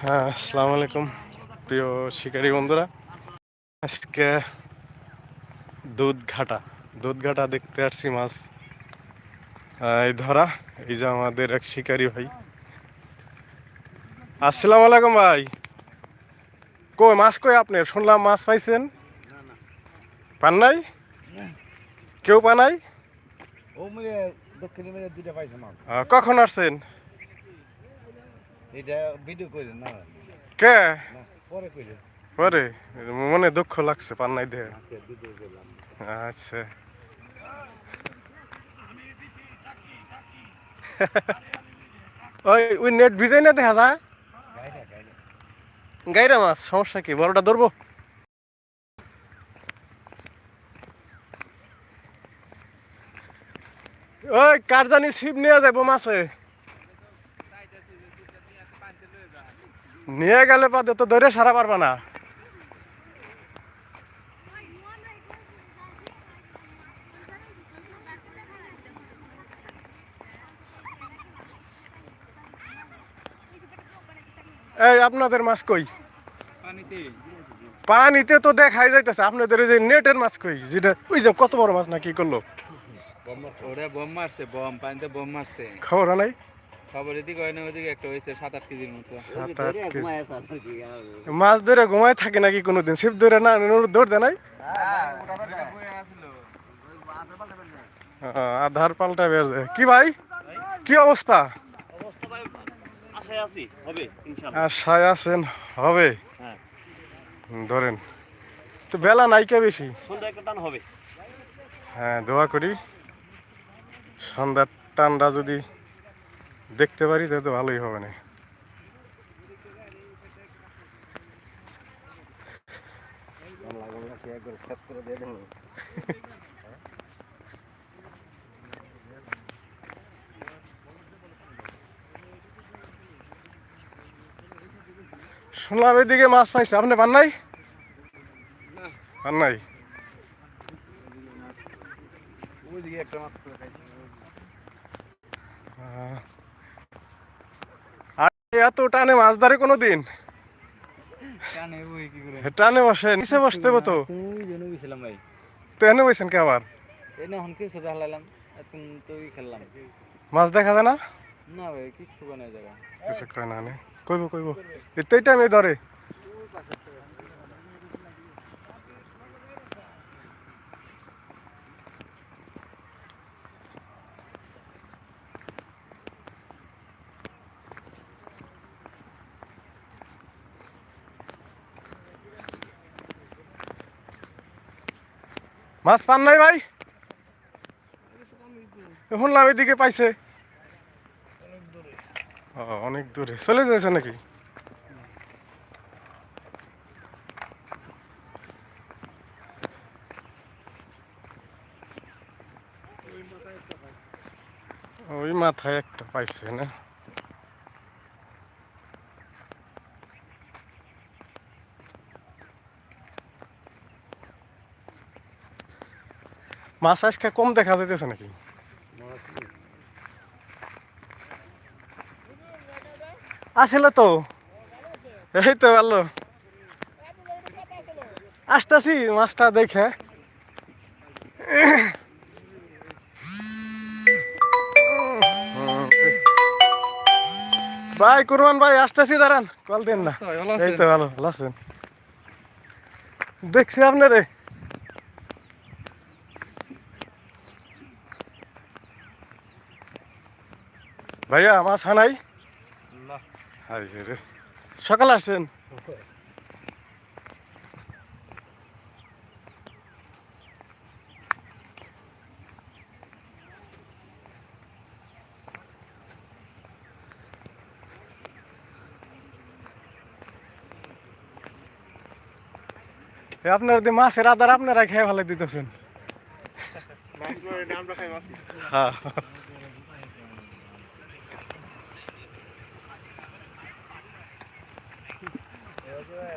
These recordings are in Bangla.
হ্যাঁ আসসালামু আলাইকুম প্রিয় শিকারী বন্ধুরা। আজকে দুধ ঘাটা দুধ ঘাটা দেখতে আসছি মাছ। এই ধরা এই যে আমাদের এক শিকারী ভাই। আসসালামু আলাইকুম ভাই। কই মাছ কই আপনি? শুনলাম মাছ পাইছেন। পান নাই? কেউ পান নাই? ও মিলে দক্ষিণে মিলে দুইটা পাইছে মাল আহ, কখন আসছেন? এটা ভিডিও করে না। কে? পরে করে পরে? মনে দুঃখ লাগছে পান নাই দেখে আচ্ছা। ওই ওই নেট ভিজাই না দেখা যায় গাইরা মাছ সমস্যা কি? বড়টা ধরবো? ওই কার জানি ছিপ নিয়ে যাব মাছে? নিয়ে গেলে পাদে তো ধরে সারা পারবা না। এই আপনাদের মাছ কই? পানিতে। তো দেখাই যাইতেছে আপনাদের এই যে নেটের মাছ কই? যেটা ওই যে কত বড় মাছ না কি করল? ওরা বম মারছে বম পানিতে বম মারছে। খবর নাই? খবর এদিকে হয় না ওদিকে একটা হয়েছে সাত আট কেজির মতো। সাত আট মাছ ধরে ঘুমায় থাকে নাকি কোনোদিন? ছিপ ধরে না ধরতে নাই? আহ, আধার পাল্টা বের। কি ভাই? কি অবস্থা? আশায় আছি হবে আছেন হবে। হ্যাঁ। ধরেন। তো বেলা নাই কে বেশি? সন্ধ্যা একটা টান হবে। হ্যাঁ দোয়া করি। সন্ধ্যার টানটা যদি দেখতে পারি, তাহলে ভালোই হবে না। শুনলাম এদিকে মাছ পাইছে। আপনি পান নাই? পান নাই ওইদিকে একটা মাছ করে খাইছে আহ, আর এত টানে মাছ ধরে কোনো দিন টানে বসে নিচে বসতে তো তো এনে বসেন কে আবার? মাছ দেখা যায় না? না ভাই জায়গা। কিছু কয় না নে। কইব কইব। এতেই টাইমে ধরে। মাছ পান নাই ভাই? শুনলাম এদিকে পাইছে। অনেক দূরে। চলে যাচ্ছে নাকি? ওই মাথায় একটা পাইছে, না? মাছ আজকে কম দেখা যাইতেছে নাকি? আসলে তো। এই তো ভালো। আসতেছি মাছটা দেখে। ভাই কুরবান ভাই আসতেছি দাঁড়ান। কল দেন না। এই তো ভালো ভালো আছেন। দেখছি আপনারে। ভাইয়া মাছ হানাই রে। আসছেন? আপনার যে মাছের আদার আপনারা খেয়ে ভালো দিতেছেন। হ্যাঁ।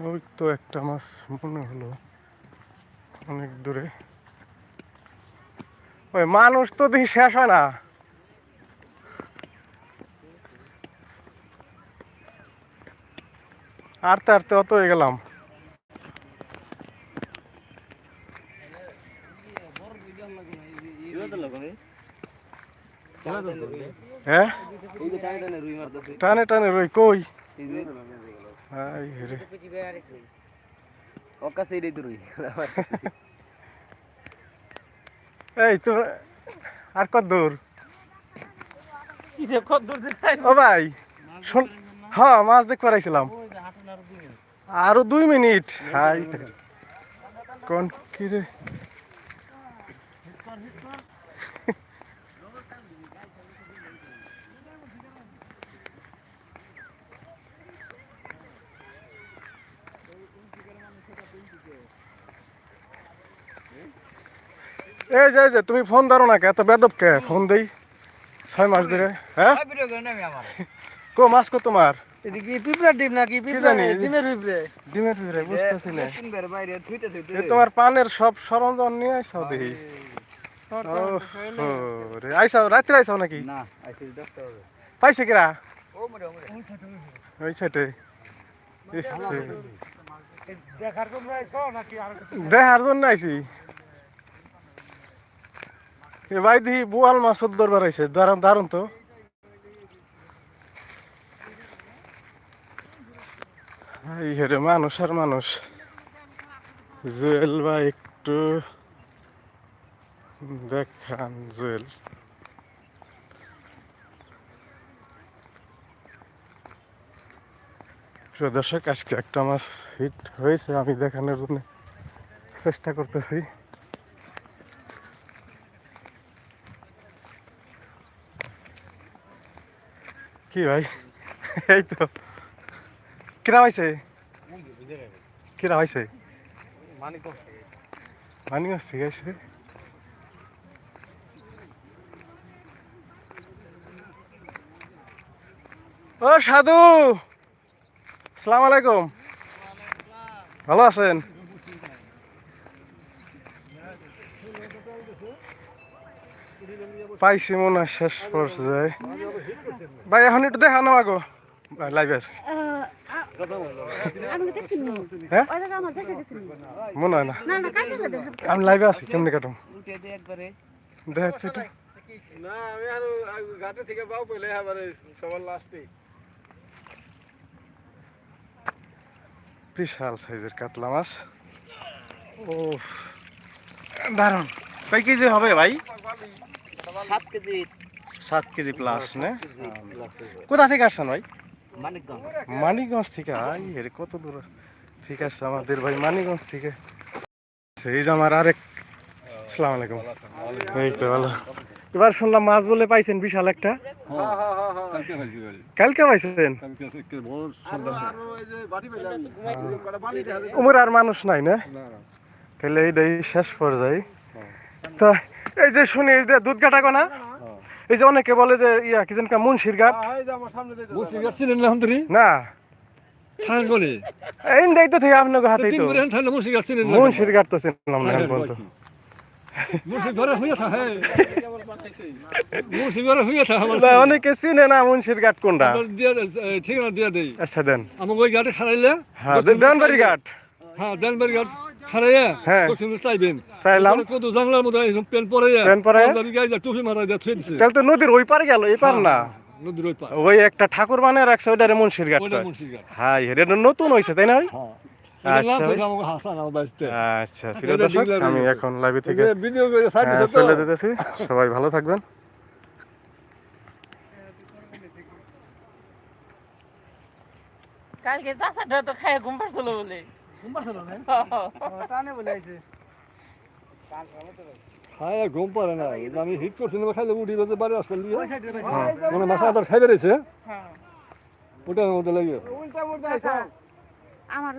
ওই তো একটা মাছ মনে হলো অনেক দূরে। ওই মানুষ তো দেখি শেষ হয় না। আরতে আরতে অত হয়ে গেলাম। হ্যাঁ? টানে টানে রই কই? হাই রে এই তো আর কত দূর? ও ভাই শোন হ্যাঁ মাছ দেখতে পারাইছিলাম। আরও দুই মিনিট। হাই কোন কি রে? এই যে যে তুমি ফোন ধরো না কে? এত বেদব কে? ফোন দেই। ছয় মাস ধরে হ্যাঁ? কো মাছ কো তোমার? এদিকে পিঁপড়ার ডিম নাকি? পিঁপড়া ডিমের পিঁপড়ে। ডিমের ভিতরে বুঝতেছি না। সুন্দর বাইরে থুইতে থুইতে। এ তোমার পানের সব সরঞ্জাম নিয়ে আইসাও দেখি। ও রে আইসাও রাত্রে আইসাও নাকি? আইসি পাইছে কিরা? ওই সাইডে দেখার জন্য আইছো নাকি দেখার জন্য আইছি। ভাই দিহি বোয়াল মাছ দরবার আইছে দারুণ দারুণ তো। এই হেরে মানুষ আর মানুষ। জুয়েল ভাই একটু দেখান জুয়েল। দর্শক, আজকে একটা মাছ হিট হয়েছে, আমি দেখানোর জন্য চেষ্টা করতেছি। কি ভাই? এই তো। কিরা হয়েছে কিরা হয়েছে মানিকগঞ্জ ঠিক আছে ও সাধু, সালাম আলাইকুম। ভালো আছেন? পাইছি মনে হয় শেষ পর্যায়ে। ভাই এখন একটু দেখানো আগো। লাইভ আছে। হ্যাঁ? মনে হয় না আমি লাইভে আছি কেমনি কাটুম? উঠে দে একবারে। দেখাচ্ছি না আমি আর ঘাটে থেকে বাউ পেলে এবারে সবার লাস্টে বিশাল সাইজের কাতলা মাছ। ও দারুণ। কয় কেজি হবে ভাই? সাত কেজি। সাত কেজি প্লাস না? কোথা থেকে আসছেন ভাই? মানিকগঞ্জ। মানিকগঞ্জ থেকে? আই হেরে কত দূর ঠিক আছে আমাদের ভাই মানিকগঞ্জ থেকে। সেই যে আমার আরেক আসসালামু আলাইকুম। এই তো ভালো। এবার শুনলাম মাছ বলে পাইছেন বিশাল একটা। কালকে পাইছেন? উমর আর মানুষ নাই না? তাহলে এইটাই শেষ পর্যায়ে। তো এই যে শুনি এই যে দুধ কাটা না এই যে অনেকে বলে যে ইয়া কি যেন মুন্সির ঘাট ছিলেন না হন্তরি না। ঠান বলে? এই দেই তো থেকে আপনাকে হাতেই তো। করে ঠান ছিলেন না মুন্সির ঘাট তো না এখন তো। মুসি ধরে হইয়া থা হ্যাঁ মুসি ধরে হইয়া থা না, অনেকে চিনে না মুন্সির ঘাট কোনটা। দিয়া দে, ঠিকানা দিয়া দেই। আচ্ছা দেন। আমাকে ওই গাড়ি খারাইলে হ্যাঁ দেনবাড়ি ঘাট। হ্যাঁ দেনবাড়ি গাড়ি খারাইয়া হ্যাঁ। প্রথমে চাইবেন। চাইলাম। কত জাংলার মধ্যে এইসব পেন পরে পেন পরাইয়া? টুপি মারা দিয়া থুই দিছে। তাহলে তো নদীর ওই পার গেল এই পার না। নদীর ওই পার। ওই একটা ঠাকুর বানিয়ে রাখছে ওইটারে মুন্সির ঘাট ওইটা কয়। মুন্সিগার হ্যাঁ এটা নতুন হয়েছে তাই না হ্যাঁ। আচ্ছা আচ্ছা আচ্ছা প্রিয় দর্শক আমি এখন লাইভে থেকে হ্যাঁ, চলে যেতেছি। সবাই ভালো থাকবেন। কালকে চাচাটা তো খায় ঘুম পাড়ছিল বলে। টানে বলে আইছে। হ্যাঁ ঘুম পারে না। আমি হিট করছি না খাইলে উঠি গেছে বাড়ি আসলে মানে মাছ আদার খাইবে রয়েছে ওটা ওটা লাগে। আমার